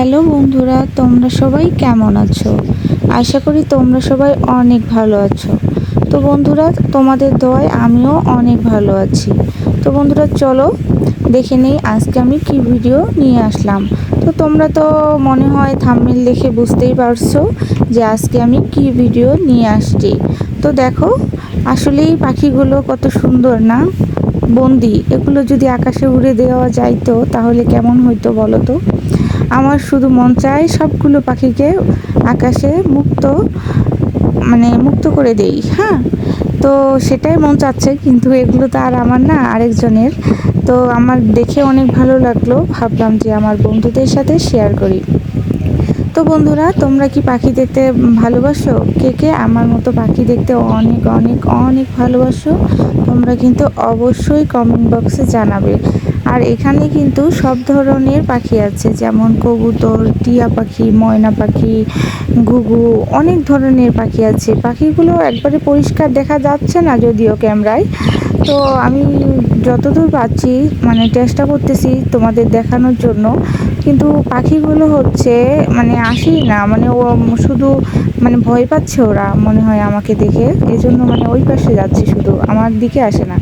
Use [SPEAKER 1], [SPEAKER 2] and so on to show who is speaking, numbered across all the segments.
[SPEAKER 1] Hello বন্ধুরা, তোমরা সবাই কেমন আছো? আশা করি তোমরা সবাই অনেক ভালো আছো। তো বন্ধুরা, তোমাদের দোয়ায় আমিও অনেক ভালো আছি। তো বন্ধুরা, চলো দেখে নেই আজকে আমি কি ভিডিও নিয়ে আসলাম। তো তোমরা তো মনে হয় থাম্বনেল দেখে বুঝতেই পারছ যে আজকে আমি কি ভিডিও নিয়ে আসছি। তো দেখো, আসলেই পাখিগুলো কত সুন্দর না? বন্দি, এগুলো যদি আকাশে উড়ে দেওয়া যাইতো, তাহলে কেমন হইতো বলো তো? আমার শুধু মন চায় সবগুলো পাখিকে আকাশে মুক্ত মানে মুক্ত করে দেই হ্যাঁ? তো সেটাই মন চাচ্ছে, কিন্তু এগুলো তো আর আমার না আরেকজনের। তো আমার দেখে অনেক ভালো লাগল, ভাবলাম যে আমার বন্ধুদের সাথে শেয়ার করি। তো বন্ধুরা, তোমরা কি পাখি দেখতে ভালোবাসো? কে কে আমার মতো পাখি দেখতে অনেক অনেক অনেক ভালোবাসো, তোমরা কিন্তু অবশ্যই কমেন্ট বক্সে জানাবে। আর এখানে কিন্তু সব ধরনের পাখি আছে, যেমন কবুতর, টিয়া পাখি, ময়না পাখি, ঘুঘু, অনেক ধরনের পাখি আছে। পাখিগুলো একবারে পরিষ্কার দেখা যাচ্ছে না যদিও ক্যামেরায়। তো আমি যতদূর পাচ্ছি মানে চেষ্টা করতেছি তোমাদের দেখানোর জন্য। কিন্তু পাখিগুলো হচ্ছে মানে আসেই না মানে ও শুধু মানে ভয় পাচ্ছে ওরা মনে হয় আমাকে দেখে। এই জন্য মানে ওই পাশে যাচ্ছে শুধু, আমার দিকে আসে না।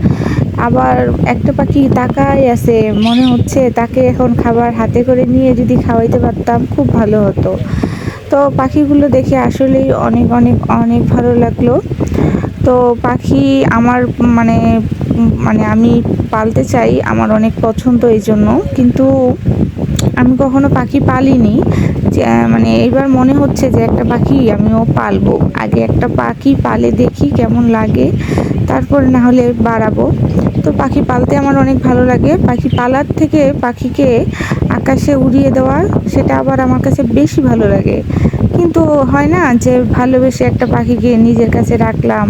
[SPEAKER 1] আবার একটা পাখি তাকাই আছে, মনে হচ্ছে তাকে এখন খাবার হাতে করে নিয়ে যদি খাওয়াইতে পারতাম খুব ভালো হতো। তো পাখিগুলো দেখে আসলেই অনেক অনেক অনেক ভালো লাগল। তো পাখি আমার মানে মানে আমি পালতে চাই, আমার অনেক পছন্দ এই জন্য কিন্তু আমি কখনো পাখি পালিনি। মানে এইবার মনে হচ্ছে যে একটা পাখি আমিও পালবো। আগে একটা পাখি পালে দেখি কেমন লাগে, তারপর না হলে বাড়াবো। তো পাখি পালতে আমার অনেক ভালো লাগে। পাখি পালার থেকে পাখিকে আকাশে উড়িয়ে দেওয়া, সেটা আবার আমার কাছে বেশি ভালো লাগে। কিন্তু হয় না যে ভালোবেসে একটা পাখিকে নিজের কাছে রাখলাম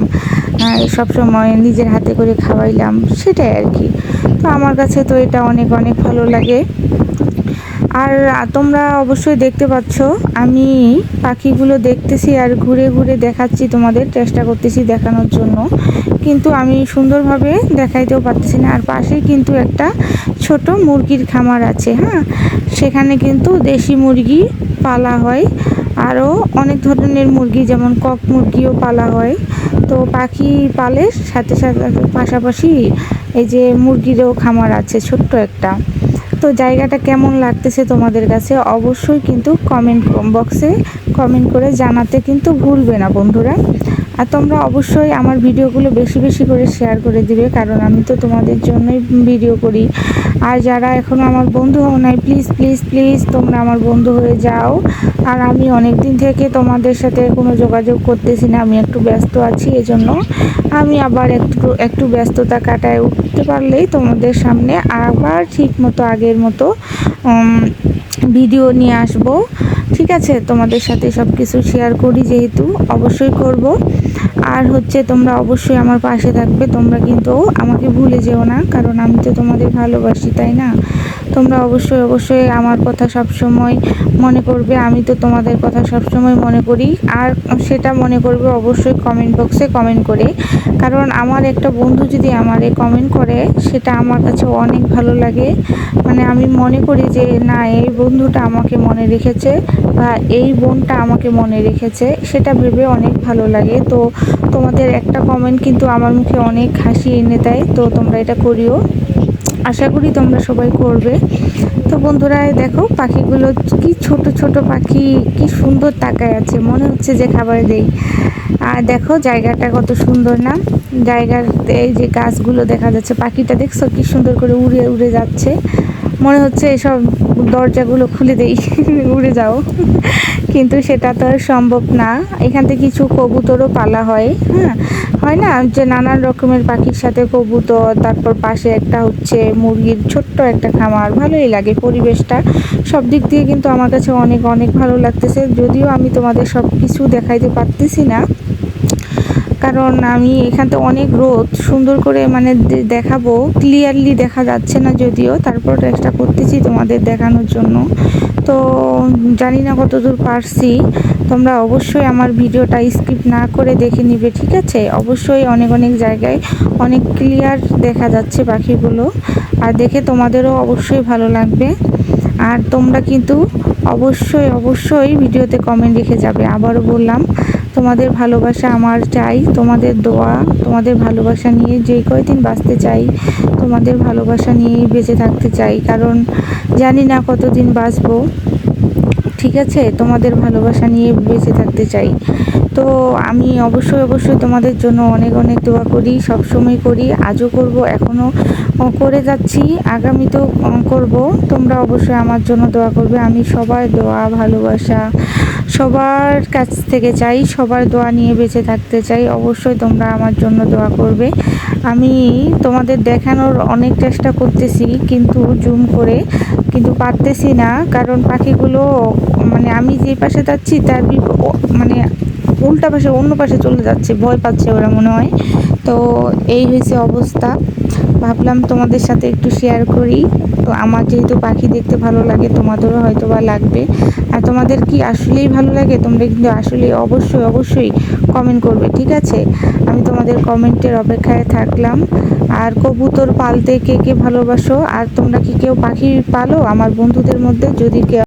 [SPEAKER 1] সব সময় নিজের হাতে করে খাওয়াইলাম, সেটাই আর কি। তো আমার কাছে তো এটা অনেক অনেক ভালো লাগে। আর তোমরা অবশ্যই দেখতে পাচ্ছ, আমি পাখিগুলো দেখতেছি আর ঘুরে ঘুরে দেখাচ্ছি তোমাদের, চেষ্টা করতেছি দেখানোর জন্য। কিন্তু আমি সুন্দরভাবে দেখাইতেও পারতেছি না। আর পাশেই কিন্তু একটা ছোট মুরগির খামার আছে হ্যাঁ? সেখানে কিন্তু দেশি মুরগি পালা হয়। আরও অনেক ধরনের মুরগি, যেমন কক মুরগিও পালা হয়। তো পাখি পালে সাথে সাথে পাশাপাশি এই যে মুরগিরও খামার আছে, ছোট্ট একটা। তো জায়গাটা কেমন লাগতেছে তোমাদের কাছে অবশ্যই কিন্তু কমেন্ট বক্সে কমেন্ট করে জানাতে কিন্তু ভুলবে না বন্ধুরা। আর তোমরা অবশ্যই আমার ভিডিওগুলো বেশি বেশি করে শেয়ার করে দিবে, কারণ আমি তো তোমাদের জন্যই ভিডিও করি। আর যারা এখনও আমার বন্ধু হও নাই প্লিজ প্লিজ প্লিজ তোমরা আমার বন্ধু হয়ে যাও। আর আমি অনেক দিন থেকে তোমাদের সাথে কোনো যোগাযোগ করতেছি না, আমি একটু ব্যস্ত আছি, এজন্য আমি আবার একটু একটু ব্যস্ততা কাটায় উঠতে পারলেই তোমাদের সামনে আবার ঠিক মতো আগের মতো ভিডিও নিয়ে আসব। ঠিক আছে, তোমাদের সাথে সব কিছু শেয়ার করি যেহেতু অবশ্যই করব। আর হচ্ছে তোমরা অবশ্যই আমার পাশে থাকবে, তোমরা কিন্তু আমাকে ভুলে যেও না, কারণ আমি তো তোমাদের ভালোবাসি, তাই না? তোমরা অবশ্যই অবশ্যই আমার কথা সব সময় মনে করবে। আমি তো তোমাদের কথা সব সময় মনে করি। আর সেটা মনে করবে অবশ্যই কমেন্ট বক্সে কমেন্ট করে। কারণ আমার একটা বন্ধু যদি আমার আমারে কমেন্ট করে, সেটা আমার কাছে অনেক ভালো লাগে। মানে আমি মনে করি যে, না, এই বন্ধুটা আমাকে মনে রেখেছে বা এই বোনটা আমাকে মনে রেখেছে, সেটা ভেবে অনেক ভালো লাগে। তো তোমাদের একটা কমেন্ট কিন্তু আমার মুখে অনেক হাসি এনে দেয়। তো তোমরা এটা করিও। আশা করি তোমরা সবাই করবে। তো বন্ধুরা দেখো পাখিগুলো কি ছোট ছোট পাখি, কি সুন্দর তাকায় আছে। মনে হচ্ছে যে খাবার দেই। আর দেখো জায়গাটা কত সুন্দর না? জায়গাতে যে গাছগুলো দেখা যাচ্ছে, পাখিটা দেখছ কি সুন্দর করে উড়ে উড়ে যাচ্ছে। মনে হচ্ছে এসব দরজাগুলো খুলে দেই, উড়ে যাও। কিন্তু সেটা তো আর সম্ভব না। এখান থেকে কিছু কবুতরও পালা হয় হ্যাঁ? হয় না যে নানান রকমের পাখির সাথে কবুতর, তারপর পাশে একটা হচ্ছে মুরগির ছোট্ট একটা খামার, ভালোই লাগে পরিবেশটা। সব দিক দিয়ে কিন্তু আমার কাছে অনেক অনেক ভালো লাগতেছে। যদিও আমি তোমাদের সব কিছু দেখাইতে পারতেছি না। কারণ আমি এখানতে অনেক রোদ, সুন্দর করে মানে দেখাবো ক্লিয়ারলি দেখা যাচ্ছে না যদিও। তারপর চেষ্টা করতেছি তোমাদের দেখানোর জন্য। তো জানি না কতদূর পারছি। তোমরা অবশ্যই আমার ভিডিওটা স্কিপ না করে দেখে নিবে, ঠিক আছে? অবশ্যই অনেক অনেক জায়গায় অনেক ক্লিয়ার দেখা যাচ্ছে পাখিগুলো। আর দেখে তোমাদেরও অবশ্যই ভালো লাগবে। আর তোমরা কিন্তু অবশ্যই অবশ্যই ভিডিওতে কমেন্ট লিখে যাবে। আবারও বললাম তোমাদের ভালোবাসা আমার চাই, তোমাদের দোয়া, তোমাদের ভালোবাসা নিয়ে যেই কয়দিন বাঁচতে চাই, তোমাদের ভালোবাসা নিয়েই বেঁচে থাকতে চাই। কারণ জানি না কতদিন বাঁচবো, ঠিক আছে? তোমাদের ভালোবাসা নিয়ে বেঁচে থাকতে চাই। তো আমি অবশ্যই অবশ্যই তোমাদের জন্য অনেক অনেক দোয়া করি সব সময় করি। আজও করব এখনও করে যাচ্ছি, আগামীতেও করব। তোমরা অবশ্যই আমার জন্য দোয়া করবে। আমি সবার দোয়া, ভালোবাসা সবার কাছ থেকে চাই, সবার দোয়া নিয়ে বেঁচে থাকতে চাই। অবশ্যই তোমরা আমার জন্য দোয়া করবে। আমি তোমাদের দেখানোর অনেক চেষ্টা করতেছি, কিন্তু জুম করে কিন্তু পারতেছি না। কারণ পাখিগুলো মানে আমি যে পাশে যাচ্ছি, তার মানে উল্টা পাশে, অন্য পাশে চলে যাচ্ছে। ভয় পাচ্ছে ওরা মনে হয়। তো এই হয়েছে অবস্থা। ভাবলাম তোমাদের সাথে একটু শেয়ার করি। তো আমার যেহেতু পাখি দেখতে ভালো লাগে, তোমাদেরও হয়তো বা লাগবে। আর তোমাদের কি আসলেই ভালো লাগে? তোমরা কিন্তু আসলে অবশ্যই অবশ্যই কমেন্ট করবে, ঠিক আছে? আমি তোমাদের কমেন্টের অপেক্ষায় থাকলাম। আর কবুতর পালতে কে কে ভালোবাসো? আর তোমরা কি কেউ পাখি পালো? আমার বন্ধুদের মধ্যে যদি কেউ